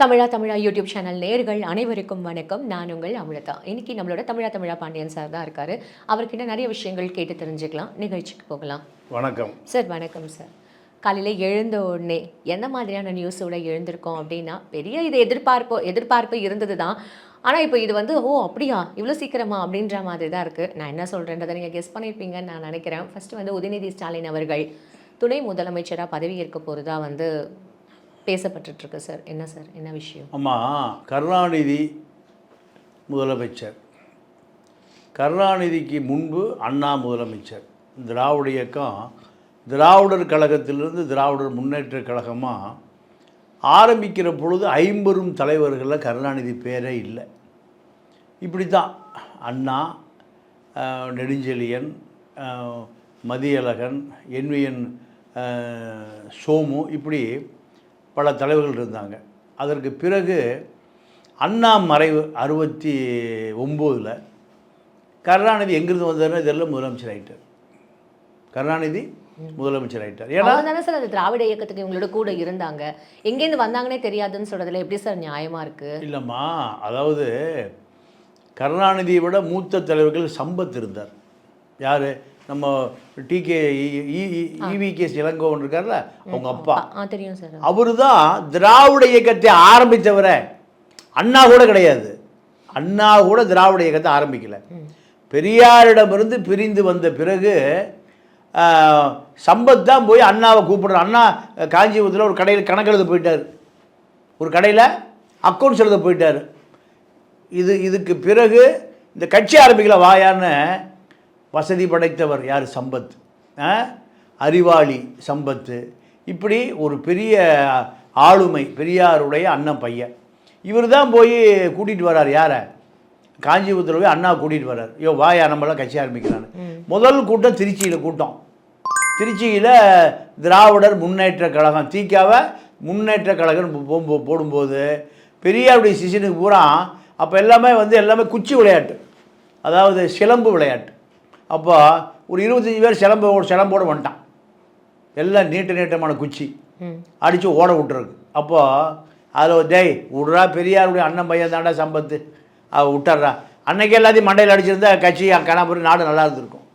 Tamizha Tamizha YouTube channel நேர்கள் அனைவருக்கும் வணக்கம். நான் உங்கள் அமிர்தா. இன்னைக்கு நம்மளோட தமிழா தமிழா பாண்டியன் சார் தான் இருக்காரு. அவர்கிட்ட நிறைய விஷயங்கள் கேட்டு தெரிஞ்சுக்கலாம். நிகழ்ச்சிக்கு போகலாம். வணக்கம். சார் வணக்கம் சார் காலையில் எழுந்த உடனே எந்த மாதிரியான நியூஸோட எழுந்திருக்கோம் அப்படின்னா பெரிய இது எதிர்பார்ப்பு எதிர்பார்ப்பு இருந்தது தான் ஆனால் இப்போ இது வந்து ஓ அப்படியா? இவ்வளோ சீக்கிரமா? அப்படின்ற மாதிரி தான் இருக்குது நான் என்ன சொல்கிறேன்றதை நீங்கள் கெஸ் பண்ணியிருப்பீங்கன்னு நான் நினைக்கிறேன். ஃபர்ஸ்ட் வந்து உதயநிதி ஸ்டாலின் அவர்கள் துணை முதலமைச்சராக பதவி ஏற்க போகிறதா வந்து பேசப்பட்டுருக்கு சார். என்ன சார்? என்ன விஷயம்? ஆமாம் கருணாநிதி முதலமைச்சர். கருணாநிதிக்கு முன்பு அண்ணா முதலமைச்சர். திராவிட இயக்கம் திராவிடர் கழகத்திலிருந்து திராவிடர் முன்னேற்ற கழகமாக ஆரம்பிக்கிற பொழுது ஐம்பெரும் தலைவர்களில் கருணாநிதி பேரே இல்லை. இப்படி தான் அண்ணா நெடுஞ்செழியன் மதியழகன் என்விஎன் சோமு இப்படி பல தலைவர்கள் இருந்தாங்க. அதற்கு பிறகு அண்ணா மறைவு அறுபத்தி ஒம்போதில் கருணாநிதி எங்கிருந்து வந்தாருன்னு தெரியல முதலமைச்சர் ஆயிட்டார். கருணாநிதி முதலமைச்சர் ஆயிட்டார். ஏன்னா சார் அது திராவிட இயக்கத்துக்கு இவங்களோட கூட இருந்தாங்க. எங்கேருந்து வந்தாங்கன்னே தெரியாதுன்னு சொல்றதுல எப்படி சார் நியாயமா இருக்கு? இல்லைம்மா அதாவது கருணாநிதியை விட மூத்த தலைவர்கள் சம்பத் இருந்தார். யார்? நம்ம டிகே இவிகேஸ் இளங்கோவன் இருக்கார்ல அவங்க அப்பா. தெரியும் சார். அவரு தான் திராவிட இயக்கத்தை ஆரம்பித்தவரை அண்ணா கூட கிடையாது. அண்ணா கூட திராவிட இயக்கத்தை ஆரம்பிக்கல. பெரியாரிடமிருந்து பிரிந்து வந்த பிறகு சம்பத் தான் போய் அண்ணாவை கூப்பிடுற அண்ணா காஞ்சிபுரத்தில் ஒரு கடையில் கணக்கு எழுத போயிட்டார். ஒரு கடையில் அக்கௌண்ட்ஸ் எழுத போயிட்டார். இது இதுக்கு பிறகு இந்த கட்சி ஆரம்பிக்கல வாயான்னு வசதி படைத்தவர் யார்? சம்பத்? அறிவாளி சம்பத்து. இப்படி ஒரு பெரிய ஆளுமை பெரியாருடைய அண்ணன் பையன். இவர் தான் போய் கூட்டிகிட்டு வரார் யாரை? காஞ்சிபுரத்தில் போய் அண்ணா கூட்டிகிட்டு வரார் ஐயோ வாயா நம்மளாம் கட்சி ஆரம்பிக்கிறான்னு முதல் கூட்டம் திருச்சியில் கூட்டம். திருச்சியில் திராவிடர் முன்னேற்ற கழகம். தீக்காவை முன்னேற்ற கழகம் போடும்போது பெரியாருடைய சிஷனுக்கு பூரா அப்போ எல்லாமே வந்து எல்லாமே குச்சி விளையாட்டு. அதாவது சிலம்பு விளையாட்டு. அப்போ ஒரு இருபத்தஞ்சி பேர் சிலம்பு சிலம்போட வந்துட்டான். எல்லாம் நீட்ட நீட்டமான குச்சி. அடித்து ஓட விட்டுருக்கு. அப்போது அதில் டேய் விட்றா பெரியாருடைய அண்ணன் பையன் தாண்டா சம்பத்து. அவ விட்டுறா. அன்னைக்கு எல்லாத்தையும் மண்டையில் அடிச்சிருந்தா கட்சி கணபுரம் நாடு நல்லா இருந்திருக்கும்.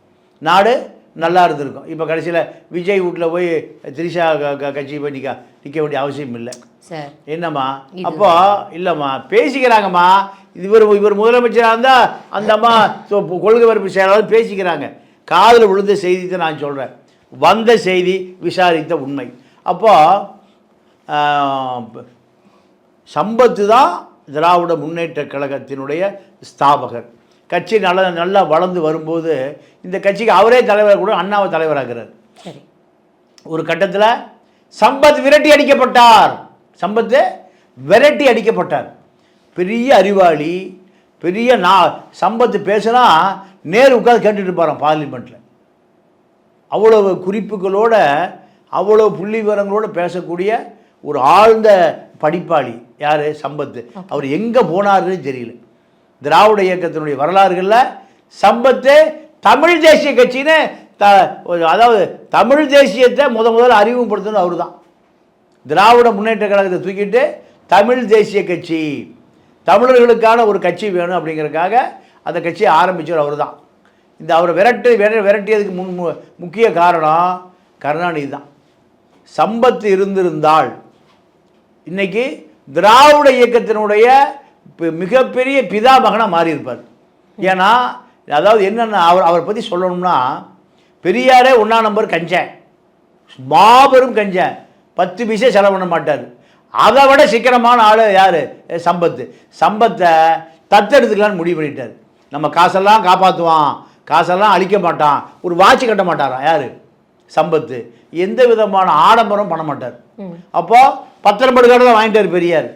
நாடு நல்லா இருந்திருக்கும். இப்போ கடைசியில் விஜய் வீட்டில் போய் திரிஷா க- கட்சி போய் நிற்க நிற்க வேண்டிய அவசியம் இல்லை. சார். என்னம்மா? அப்போ இல்லைம்மா பேசிக்கிறாங்கம்மா. இவர் இவர் முதலமைச்சராக இருந்தால் அந்த அம்மா கொள்கை பரப்பு செயலாளர் பேசிக்கிறாங்க. காதில் விழுந்த செய்தி தான் நான் சொல்கிறேன் வந்த செய்தி விசாரித்த உண்மை. அப்போ சம்பத்து தான் திராவிட முன்னேற்ற கழகத்தினுடைய ஸ்தாபகர். கட்சி நல்லா நல்லா வளர்ந்து வரும்போது இந்த கட்சிக்கு அவரே தலைவர் கூட அண்ணாவை தலைவராகிறார் ஒரு கட்டத்தில் சம்பத் விரட்டி அடிக்கப்பட்டார். சம்பத்து விரட்டி அடிக்கப்பட்டார். பெரிய அறிவாளி பெரிய நா சம்பத்து பேசுனா நேரு உட்காந்து கேட்டுட்டு இருப்பாராம் பார்லிமெண்ட்டில் அவ்வளவு குறிப்புகளோட அவ்வளோ புள்ளி விவரங்களோட பேசக்கூடிய ஒரு ஆழ்ந்த படிப்பாளி யார்? சம்பத்து அவர் எங்கே போனாருன்னு தெரியல. திராவிட இயக்கத்தினுடைய வரலாறுகளில் சம்பத்து தமிழ் தேசிய கட்சின்னு த ஒரு- அதாவது தமிழ் தேசியத்தை முத முதல்ல அறிமுகப்படுத்தணும் அவர் தான் திராவிட முன்னேற்ற கழகத்தை தூக்கிட்டு தமிழ் தேசிய கட்சி தமிழர்களுக்கான ஒரு கட்சி வேணும் அப்படிங்கிறதுக்காக அந்த கட்சியை ஆரம்பித்தவர் அவர் தான் இந்த அவரை விரட்டு விர விரட்டியதுக்கு முன் மு- முக்கிய காரணம் கருணாநிதி தான் சம்பத்து இருந்திருந்தால் இன்னைக்கு திராவிட இயக்கத்தினுடைய மிகப்பெரிய பிதாமகனாக மாறியிருப்பார். ஏன்னா அதாவது என்னென்ன அவர் அவரை பற்றி சொல்லணும்னா பெரியாரே ஒன்றா நம்பர் கஞ்சன் மாபெரும் கஞ்சன் பத்து பைசே செலவு பண்ண மாட்டார். அதை விட சிக்கனமான ஆள் யார்? சம்பத்து. சம்பத்தை தத்தெடுத்துக்கலான்னு முடிவு பண்ணிட்டார். நம்ம காசெல்லாம் காப்பாற்றுவான் காசெல்லாம் அழிக்க மாட்டான். ஒரு வாட்ச் கட்ட மாட்டாராம். யார்? சம்பத்து. எந்த விதமான ஆடம்பரம் பண்ண மாட்டார். ம். அப்போ பத்திரம்படு கடை தான் வாங்கிட்டார் பெரியார்.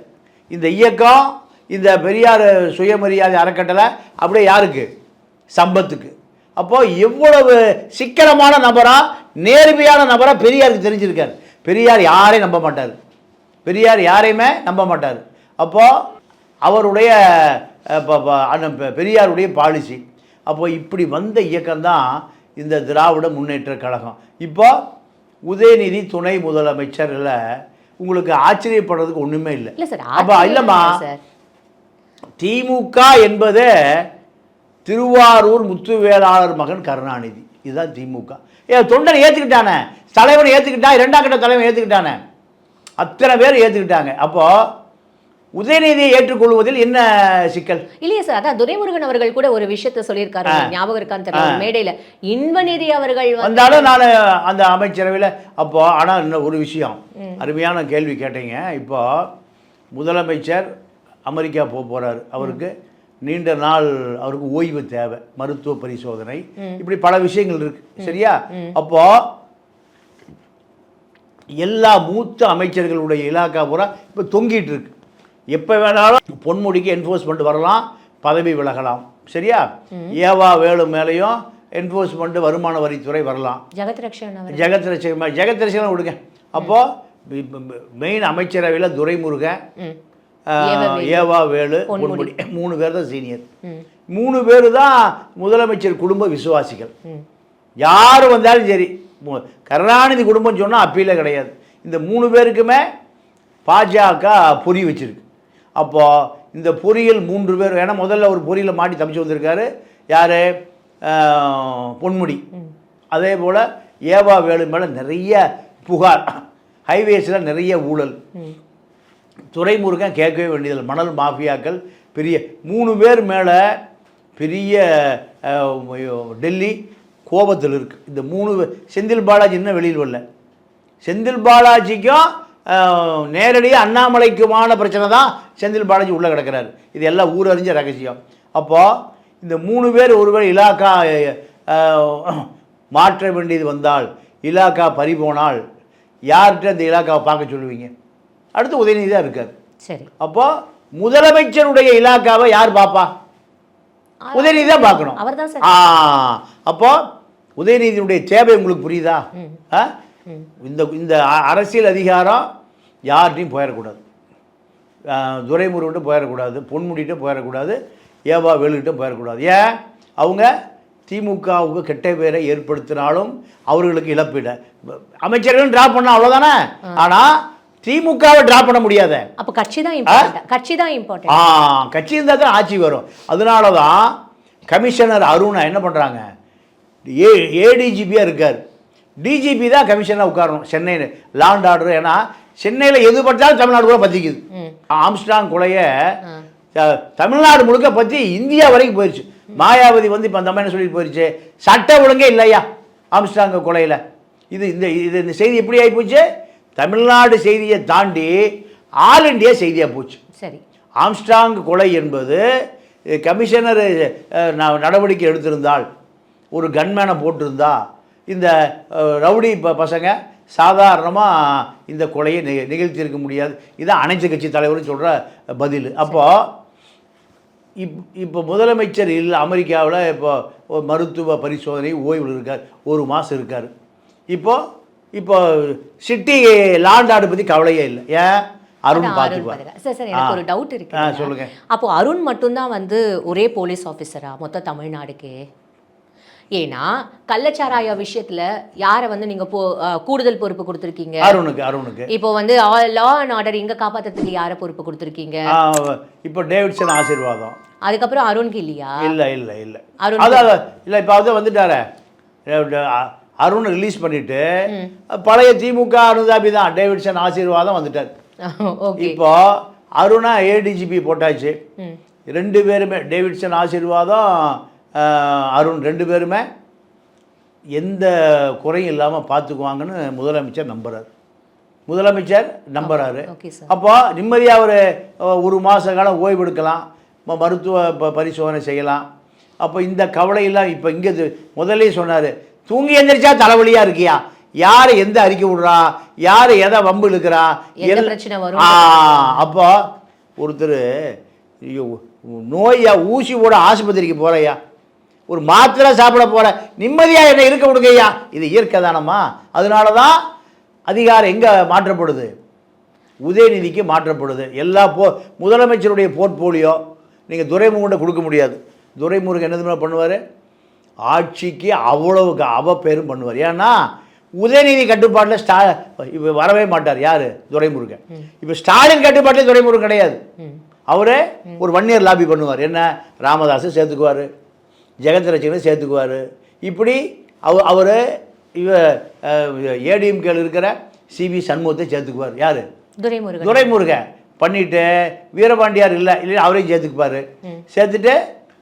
இந்த இயக்கம் இந்த பெரியார் சுயமரியாதை அறக்கட்டளை அப்படியே யாருக்கு? சம்பத்துக்கு. அப்போ எவ்வளவு சிக்கனமான நபரா நேர்மையான நபரா பெரியாருக்கு தெரிஞ்சிருக்கார். பெரியார் யாரையும் நம்ப மாட்டார். பெரியார் யாரையுமே நம்ப மாட்டார். அப்போது அவருடைய பெரியாருடைய பாலிசி அப்போ இப்படி வந்த இயக்கம்தான் இந்த திராவிட முன்னேற்ற கழகம். இப்போ உதயநிதி துணை முதலமைச்சரில் உங்களுக்கு ஆச்சரியப்படுறதுக்கு ஒன்றுமே இல்லை. அப்போ இல்லைம்மா திமுக என்பது திருவாரூர் முத்துவேளாளர் மகன் கருணாநிதி. இதுதான் திமுக. ஏ தொண்டனை ஏற்றுக்கிட்டானே தலைவனை ஏற்றுக்கிட்டான் இரண்டாம் கட்ட தலைவன் ஏற்றுக்கிட்டானே அத்தனை பேர் ஏற்றுக்கிட்டாங்க அப்போது உதயநிதியை ஏற்றுக்கொள்வதில் என்ன சிக்கல்? இல்லையா சார் அதான் துரைமுருகன் அவர்கள் கூட ஒரு விஷயத்த சொல்லியிருக்காரு. ஞாபகம் இருக்கான்னு தெரியல மேடையில இன்பநிதி அவர்கள் வந்து வந்தாலும் நான் அந்த அமைச்சரவையில் அப்போ ஆனால் இன்னும் ஒரு விஷயம். அருமையான கேள்வி கேட்டீங்க. இப்போ முதலமைச்சர் அமெரிக்கா போக போகிறாரு அவருக்கு நீண்ட நாள் அவருக்கு ஓய்வு தேவை மருத்துவ பரிசோதனை. இப்படி பல விஷயங்கள் இருக்கு. சரியா? அப்போ எல்லா மூத்த அமைச்சர்களுடைய இலாக்கா பூரா இப்போ தொங்கிட்டு இருக்கு. எப்போ வேணாலும் பொன்முடிக்கு என்ஃபோர்ஸ்மெண்ட் வரலாம் பதவி விலகலாம். சரியா? ஏவா வேலு மேலேயும் என்ஃபோர்ஸ்மெண்ட் வருமான வரித்துறை வரலாம். ஜெகத் ரக்ஷன் அவர் ஜெகத் ரசிகன் ஜெகத் ரசிகன் விடுங்க அப்போது மெயின் அமைச்சரவையில் துரைமுருகன் ஏவா வேலு பொன்முடி. மூணு பேர் தான் சீனியர் மூணு பேர் தான் முதலமைச்சர் குடும்ப விசுவாசிகள். யார் வந்தாலும் சரி கருணாநிதி குடும்பம் சொன்னால் அப்பீலே கிடையாது. இந்த மூணு பேருக்குமே பாஜக பொறி வச்சிருக்கு. அப்போது இந்த பொறியில் மூன்று பேர் ஏன்னா முதல்ல ஒரு பொறியில் மாட்டி தப்பிச்சு வந்திருக்காரு. யார்? பொன்முடி. அதே போல் ஏவா வேலு மேலே நிறைய புகார். ஹைவேஸில் நிறைய ஊழல். துறைமுருகன் கேட்கவே வேண்டியதில்லை. மணல் மாஃபியாக்கள் பெரிய மூணு பேர் மேலே பெரிய டெல்லி கோபத்தில் இருக்குது இந்த மூணு செந்தில் பாலாஜி இன்னும் வெளியில் வரல. செந்தில் பாலாஜிக்கும் நேரடியாக அண்ணாமலைக்குமான பிரச்சனை தான் செந்தில் பாலாஜி உள்ளே கிடக்கிறாரு. இது எல்லாம் ஊரறிஞ்ச ரகசியம். அப்போது இந்த மூணு பேர் ஒருவேளை இலாக்கா மாற்ற வேண்டியது வந்தால் இலாக்கா பறி போனால் யார்கிட்ட இந்த இலாக்காவை பார்க்க சொல்லுவீங்க? அடுத்து உதயநிதி தான் இருக்கார். சரி. அப்போ முதலமைச்சருடைய இலாக்காவை யார் பார்ப்பா? உதயநிதி தான் பார்க்கணும். அப்போ உதயநிதியினுடைய தேவை உங்களுக்கு புரியுதா? இந்த இந்த அரசியல் அதிகாரம் யார்கிட்டையும் போயிடக்கூடாது. துரைமுருகிட்ட போயிடக்கூடாது பொன்முடிகிட்ட போயிடக்கூடாது ஏவா வேலுகிட்ட போயிடக்கூடாது. ஏன்? அவங்க திமுகவுக்கு கெட்ட பேரை ஏற்படுத்தினாலும் அவர்களுக்கு இழப்பீடு அமைச்சர்கள் டிராப் பண்ண அவ்வளோதானே ஆனால் திமுகவை டிராப் பண்ண முடியாத. அப்ப கட்சி தான் இம்பார்ட்டன்ட் கட்சி தான் இம்பார்ட்டன்ட் ஆ கட்சி இருந்தால் தான் ஆட்சி வரும். அதனால தான் கமிஷனர் அருணா என்ன பண்ணுறாங்க ஏ ஏடிஜிபியாக இருக்கார். டிஜிபி தான் கமிஷனாக உட்காரணும். சென்னையில் லாண்ட் ஆர்டர் ஏன்னா சென்னையில் எது பட்டாலும் தமிழ்நாடு கூட பற்றிக்குது ஆம்ஸ்டாங் கொலையை தமிழ்நாடு முழுக்க பற்றி இந்தியா வரைக்கும் போயிடுச்சு மாயாவதி வந்து இப்போ அந்த மாதிரி சொல்லிட்டு போயிடுச்சு சட்ட ஒழுங்கே இல்லையா? ஆம்ஸ்டாங் கொலையில். இது இந்த இது இந்த செய்தி எப்படி ஆகிப்போச்சு தமிழ்நாடு செய்தியை தாண்டி ஆல் இண்டியா செய்தியாக போச்சு. சரி. ஆம்ஸ்டாங் கொலை என்பது கமிஷனர் நடவடிக்கை எடுத்திருந்தால் ஒரு கன்மேனை போட்டிருந்தா இந்த ரவுடி பசங்க சாதாரணமாக இந்த கொலையை நி நிகழ்த்தியிருக்க முடியாது. இதான் அனைத்து கட்சி தலைவரும் சொல்கிற பதில். அப்போது இப் இப்போ முதலமைச்சர் இல்லை அமெரிக்காவில் இப்போ மருத்துவ பரிசோதனை ஓய்வில் இருக்கார். ஒரு மாதம் இருக்கார். இப்போ இப்போ சிட்டி லாண்ட் ஆர்டர் பற்றி கவலையே இல்லை. ஏன்? அருண். சார் சார் எனக்கு ஒரு டவுட் இருக்கு. சொல்லுங்க. அப்போ அருண் மட்டும்தான் வந்து ஒரே போலீஸ் ஆஃபீஸரா மொத்த தமிழ்நாடுக்கு? ஏன்னா கள்ளச்சாராய விஷயத்துல யாரை வந்து நீங்க போ கூடுதல் பொறுப்பு கொடுத்துருக்கீங்க? அருணுக்கு அருணுக்கு. இப்போ வந்து லா அண்ட் ஆர்டர் இங்க காப்பாத்துறதுக்கு யாரை பொறுப்பு கொடுத்துருக்கீங்க? இப்போ டேவிட்சன் ஆசீர்வாதம். அதுக்கப்புறம் அருண்க்கு இல்லையா? இல்லை இல்லை இல்லை. அருண் இல்லை இப்போ அதான் வந்துட்டாரே. அருண் ரிலீஸ் பண்ணிட்டு பழைய திமுக அனுதாபி தான் டேவிட்சன் ஆசீர்வாதம் வந்துட்டார். இப்போ அருணா ஏடிஜிபி போட்டாச்சு. ரெண்டு பேருமே டேவிட்சன் ஆசீர்வாதம் அருண் ரெண்டு பேருமே எந்த குறையும் இல்லாமல் பார்த்துக்குவாங்கன்னு முதலமைச்சர் நம்புறாரு. முதலமைச்சர் சார். அப்போ நிம்மதியாக ஒரு ஒரு மாத காலம் ஓய்வு எடுக்கலாம். மருத்துவ பரிசோதனை செய்யலாம். அப்போ இந்த கவலையெல்லாம் இப்போ இங்கே முதல்ல சொன்னார். தூங்கி எந்திரிச்சா தலைவலியாக இருக்கியா? யார் எந்த அறிக்கை விடுறா? யார் எதை வம்பு இழுக்கிறா? பிரச்சனை வரும்? ஆ அப்போ ஒருத்தர் ஐயோ, நோயா ஊசி போட ஆஸ்பத்திரிக்கு போறையா ஒரு மாத்திரை சாப்பிட போற நிம்மதியாக என்ன இருக்க விடுங்கய்யா. இது இயற்கை தானம்மா. அதனால தான் அதிகாரம் எங்கே மாற்றப்படுது? உதயநிதிக்கு மாற்றப்படுது. எல்லா போ முதலமைச்சருடைய போர்ட்போலியோ நீங்கள் துரைமுருகன் கொடுக்க முடியாது. துரைமுருகன் என்ன பண்ணுவார்? ஆட்சிக்கு அவ்வளவு க- அவ பேரும் பண்ணுவார். ஏன்னா உதயநிதி கட்டுப்பாட்டில் ஸ்டா இப்போ வரவே மாட்டார். யார்? துரைமுருகன். இப்போ ஸ்டாலின் கட்டுப்பாட்டில் துரைமுருகன் கிடையாது. அவரே ஒரு ஒன் இயர் லாபி பண்ணுவார். என்ன? ராமதாஸை சேர்த்துக்குவார். ஜெகத் ரட்சகனை சேர்த்துக்குவார். இப்படி அவ அவர் இவ ஏடிஎம்கேல இருக்கிற சிவி சண்முகத்தை சேர்த்துக்குவார். யார்? துரைமுருகன். துரைமுருகன். பண்ணிட்டு வீரபாண்டியார் இல்லை இல்லை அவரையும் சேர்த்துக்குப்பார். சேர்த்துட்டு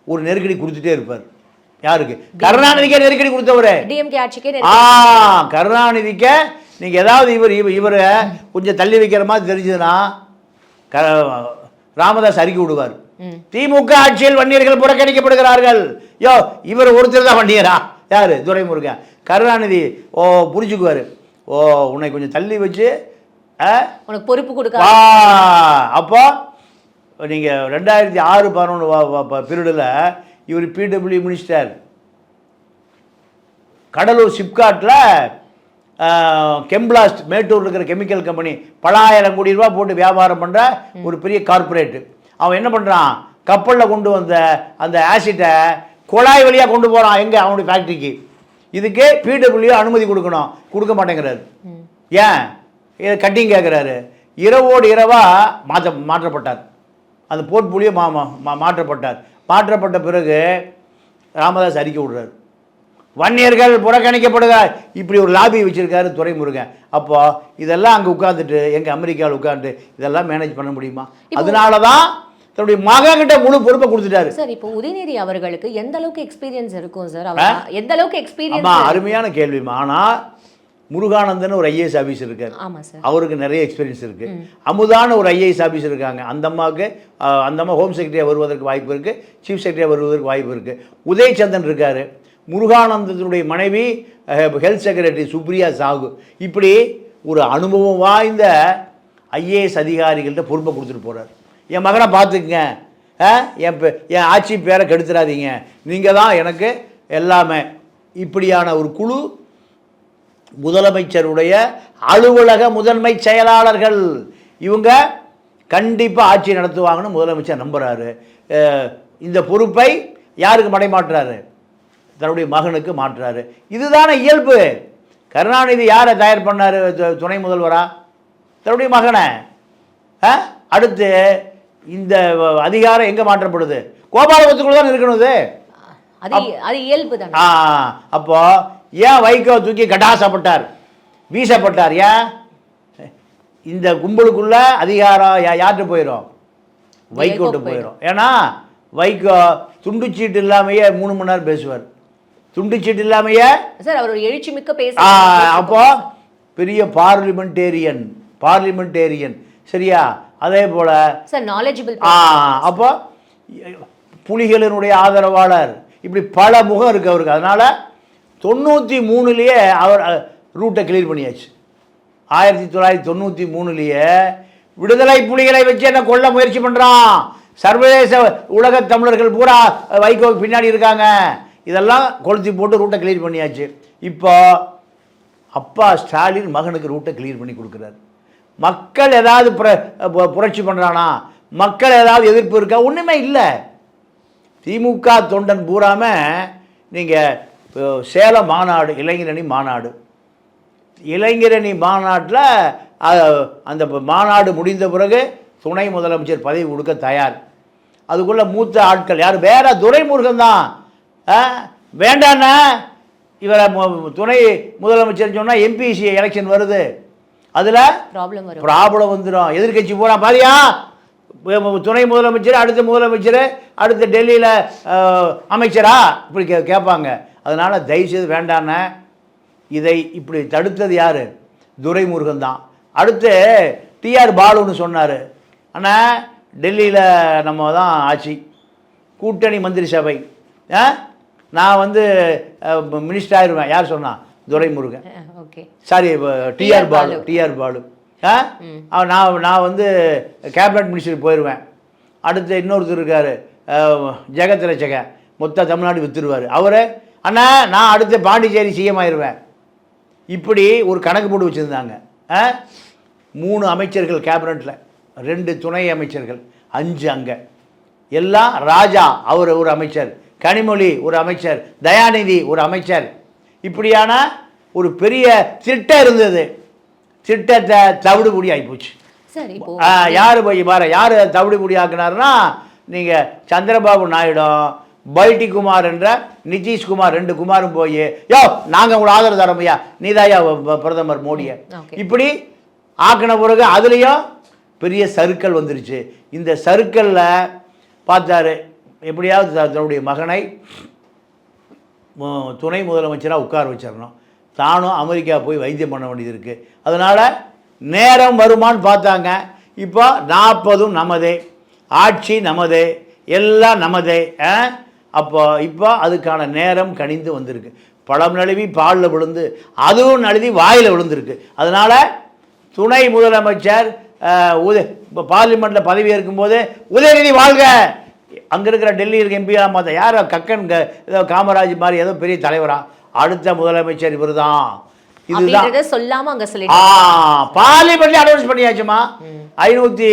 ஒரு நெருக்கடி கொடுத்துட்டே இருப்பார். யாருக்கு? கருணாநிதிக்கே நெருக்கடி கொடுத்தவரு. டிஎம்கே ஆட்சிக்கே ஆ கருணாநிதிக்க நீங்கள் ஏதாவது இவர் இவர் கொஞ்சம் தள்ளி வைக்கிற மாதிரி தெரிஞ்சதுன்னா க ராமதாஸ் அறிக்கை விடுவார். திமுக ஆட்சியில் வன்னியர்கள் புறக்கணிக்கப்படுகிறார்கள். யோ இவர் ஒருத்தர் தான் வன்னியரா? யார்? துரைமுருகன். கருணாநிதி ஓ புரிஞ்சுக்குவார். ஓ உன்னை கொஞ்சம் தள்ளி வச்சு உனக்கு பொறுப்பு கொடுக்க. அப்போ நீங்கள் ரெண்டாயிரத்தி ஆறு பதினொன்று பீரியடில் இவர் பிடபிள்யூ மினிஸ்டர் கடலூர் சிப்காட்டில் கெம்பிளாஸ்ட் மேட்டூர் இருக்கிற கெமிக்கல் கம்பெனி பலாயிரம் கோடி ரூபா போட்டு வியாபாரம் பண்ணுற ஒரு பெரிய கார்ப்பரேட்டு அவன் என்ன பண்ணுறான் கப்பலில் கொண்டு வந்த அந்த ஆசிட்டை குழாய் வழியாக கொண்டு போகிறான் எங்கே? அவனுடைய ஃபேக்ட்ரிக்கு இதுக்கு பிடபிள்யூ அனுமதி கொடுக்கணும். கொடுக்க மாட்டேங்கிறாரு. ஏன்? இதை கட்டிங் கேட்குறாரு இரவோடு இரவாக மாற்ற மாற்றப்பட்டார். அந்த போர்ட்போலியோ மா- மாற்றப்பட்டார். மாற்றப்பட்ட பிறகு ராமதாஸ் அறிக்கை விடுறாரு. வன்னியர்கள் புறக்கணிக்கப்படுகிறார் இப்படி ஒரு லாபி வச்சிருக்காரு துரைமுருகன். அப்போ இதெல்லாம் அங்கே உட்காந்துட்டு எங்க அமெரிக்காவில் உட்காந்துட்டு இதெல்லாம் மேனேஜ் பண்ண முடியுமா? அதனால தான் தன்னுடைய மகன்கிட்ட முழு பொறுப்பை கொடுத்துட்டாரு. சார் இப்போ உதயநிதி அவர்களுக்கு எந்த அளவுக்கு எக்ஸ்பீரியன்ஸ் இருக்கும் சார்? எந்த அளவுக்கு எக்ஸ்பீரியன்ஸ் அருமையான கேள்விமா ஆனால் முருகானந்தன் ஒரு ஐஏஎஸ் ஆஃபீஸ் இருக்கார். அவருக்கு நிறைய எக்ஸ்பீரியன்ஸ் இருக்கு. அமுதான ஒரு ஐஏஎஸ் ஆஃபீஸர் இருக்காங்க. அந்த அம்மாவுக்கு அந்த அம்மா ஹோம் செக்ரட்டரியாக வருவதற்கு வாய்ப்பு இருக்கு. சீஃப் செக்ரட்டரியாக வருவதற்கு வாய்ப்பு இருக்கு. உதயச்சந்திரன் இருக்காரு. முருகானந்தத்தினுடைய மனைவி ஹெல்த் செக்ரட்டரி சுப்ரியா சாகு இப்படி ஒரு அனுபவம் வாய்ந்த ஐஏஎஸ் அதிகாரிகள்கிட்ட பொறுப்பை கொடுத்துட்டு போறார். என் மகனை பார்த்துக்குங்க? என் என் ஆட்சி பேரை கெடுத்துறாதீங்க. நீங்கள் தான் எனக்கு எல்லாமே இப்படியான ஒரு குழு முதலமைச்சருடைய அலுவலக முதன்மை செயலாளர்கள். இவங்க கண்டிப்பாக ஆட்சி நடத்துவாங்கன்னு முதலமைச்சர் நம்புறாரு. அஹ் இந்த பொறுப்பை யாருக்கு மடைமாட்டுறாரு தன்னுடைய மகனுக்கு மாற்றுறாரு இதுதானே இயல்பு. கருணாநிதி யாரை தயார் பண்ணாரு? துணை முதல்வரா? தன்னுடைய மகனை? அடுத்து இந்த அதிகாரம் எங்கே மாற்றப்படுது? கோபாலபுரத்துக்குள்ள தான் இருக்கணும் இது? அது அது இயல்பு தானே அப்போ ஏன் வைகோ தூக்கி கட்டாசப்பட்டார் வீசப்பட்டார் ஏன்? இந்த கும்பலுக்குள்ள அதிகாரம் யா- யார்கிட்ட போயிடும் வைகோட்டு வைகோ போயிடும் ஏன்னா வைகோ துண்டுச்சீட்டு இல்லாமையே மூணு மணி நேரம் பேசுவார். துண்டுச்சீட்டு இல்லாமையே சார் அவர் எழுச்சி மிக்க பேச அப்போ பெரிய பார்லிமெண்டேரியன் பார்லிமெண்டேரியன். சரியா? அதே போல சார் நாலேஜபிள் ஆ அப்போ புலிகளினுடைய ஆதரவாளர். இப்படி பல முகம் இருக்கு அவருக்கு. அதனால தொண்ணூற்றி மூணுலேயே அவர் ரூட்டை கிளியர் பண்ணியாச்சு. ஆயிரத்தி தொள்ளாயிரத்தி தொண்ணூற்றி மூணுலேயே விடுதலை புலிகளை வச்சு என்ன கொல்ல முயற்சி பண்ணுறான் சர்வதேச உலக தமிழர்கள் பூரா வைகோவுக்கு பின்னாடி இருக்காங்க. இதெல்லாம் கொளுத்தி போட்டு ரூட்டை கிளியர் பண்ணியாச்சு. இப்போ அப்பா ஸ்டாலின் மகனுக்கு ரூட்டை கிளியர் பண்ணி கொடுக்குறாரு. மக்கள் ஏதாவது புர புரட்சி பண்ணுறானா மக்கள் ஏதாவது எதிர்ப்பு இருக்கா? ஒன்றுமே இல்லை. திமுக தொண்டன் பூராமல் நீங்கள் சேலம் மாநாடு இளைஞரணி மாநாடு. இளைஞரணி மாநாட்டில் அந்த மாநாடு முடிந்த பிறகு துணை முதலமைச்சர் பதவி கொடுக்க தயார். அதுக்குள்ளே மூத்த ஆட்கள் யார்? வேற துரைமுருகன் தான்? வேண்டாண்ணா. இவரை துணை முதலமைச்சர் சொன்னால் எம்பிசி எலெக்ஷன் வருது. அதில் ப்ராப்ளம் ப்ராப்ளம் வந்துடும் எதிர்க்கட்சி போகிறா பாரியா? துணை முதலமைச்சர் அடுத்த முதலமைச்சர் அடுத்த டெல்லியில் அமைச்சரா? இப்படி கே கேட்பாங்க அதனால் தயவுசெய்து வேண்டாண்ணே. இதை இப்படி தடுத்தது யார்? துரைமுருகன் தான். அடுத்து டிஆர் பாலுன்னு சொன்னார். அண்ணா டெல்லியில் நம்ம தான் ஆட்சி. கூட்டணி மந்திரி சபை. ஆ? நான் வந்து மினிஸ்டர் ஆயிடுவேன் யார் சொன்னா? Duraimurugan. Okay. Sorry T R Baalu. T R Baalu. ஆ? நான் நான் வந்து கேபினட் மினிஸ்டர் போயிடுவேன் அடுத்து இன்னொருத்தர் இருக்கார். ஜெகத் ரச்சக. மொத்த தமிழ்நாடு வித்துருவார். அவர் அண்ணா நான் அடுத்து பாண்டிச்சேரி சிஎம் ஆயிடுவேன் இப்படி ஒரு கணக்கு போட்டு வச்சுருந்தாங்க. மூணு அமைச்சர்கள் கேபினட்டில் ரெண்டு துணை அமைச்சர்கள் அஞ்சு அங்கே. எல்லாம் ராஜா அவர் ஒரு அமைச்சர் கனிமொழி ஒரு அமைச்சர் தயாநிதி ஒரு அமைச்சர். இப்படியான ஒரு பெரிய திட்டம் இருந்தது. திட்டத்தை தவிடுபடி ஆகிப்போச்சு யாரு போய் பாரு யார் தவிடுபடி ஆக்குனாருன்னா நீங்கள் சந்திரபாபு நாயுடும் பைட்டி குமார் என்ற நிதிஷ்குமார் ரெண்டு குமாரும் போய் யோ நாங்கள் உங்களை ஆதரவு தரோமையா நீதாயா பிரதமர் மோடியை. இப்படி ஆக்கின பிறகு அதுலேயும் பெரிய சறுக்கல் வந்துருச்சு. இந்த சறுக்கல்ல பார்த்தாரு எப்படியாவது தன்னுடைய மகனை துணை முதலமைச்சராக உட்கார வச்சிடணும் தானும் அமெரிக்கா போய் வைத்தியம் பண்ண வேண்டியது இருக்குது அதனால் நேரம் வருமான்னு பார்த்தாங்க. இப்போ நாற்பதும் நமதே. ஆட்சி நமதே. எல்லாம் நமதே. ஆ? அப்போ இப்போ அதுக்கான நேரம் கனிந்து வந்திருக்கு. பழம் நழுவி பாலில் விழுந்து அதுவும் நழுவி வாயில் விழுந்திருக்கு. அதனால் துணை முதலமைச்சர் உத இப்போ பார்லிமெண்ட்டில் பதவி இருக்கும்போது உதயநிதி வாழ்க! அங்கே இருக்கிற டெல்லி இருக்க எம்பியாக மாற்ற யார் கக்கன் ஏதோ காமராஜ் மாதிரி ஏதோ பெரிய தலைவரா? அடுத்த முதலமைச்சர் இவர் தான் இதுதான் சொல்லாம அங்க ஆ சொல்லிட்டு பார்லிமெண்ட்ல அனௌன்ஸ் பண்ணியாச்சுமா ஐநூற்றி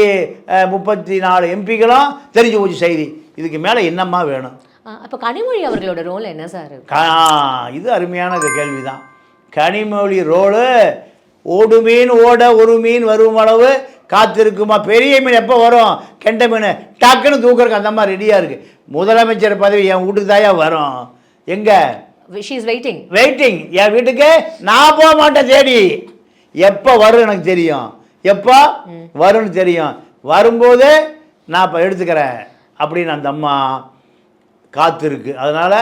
முப்பத்தி நாலு எம்பிகளும் தெரிஞ்சு போச்சு செய்தி. இதுக்கு மேலே என்னம்மா வேணும்? அப்ப கனிமொழி அவர்களோட ரோல் என்ன சார் இது அருமையான கேள்வி தான் கனிமொழி ரோடு ஓடு மீன் ஓட ஒரு மீன் வரும் அளவு காத்திருக்குமா? பெரிய மீன் எப்போ வரும்? கெண்ட மீன். டக்குன்னு தூக்குறக்கு அந்த மாதிரி ரெடியாக இருக்குது முதலமைச்சர் பதவி என் வீட்டுக்கு தாயா வரும். எங்கே? ஷி இஸ் வெயிட்டிங் வெயிட்டிங் என் வீட்டுக்கு? நான் போக மாட்டேன் தேடி. எப்போ வரும் எனக்கு தெரியும். எப்போ வரும்னு தெரியும். வரும்போது நான் இப்போ எடுத்துக்கிறேன். அப்படின்னு அந்த அம்மா காத்திருக்கு. அதனால்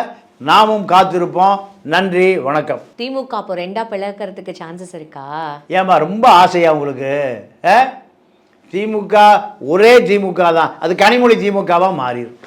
நாமும் காத்திருப்போம். நன்றி வணக்கம். திமுக அப்போ ரெண்டா பிளக்கறதுக்கு சான்சஸ் இருக்கா? ஏம்மா ரொம்ப ஆசையா உங்களுக்கு? திமுக ஒரே திமுக தான். அது கனிமொழி திமுகவாக மாறிடும்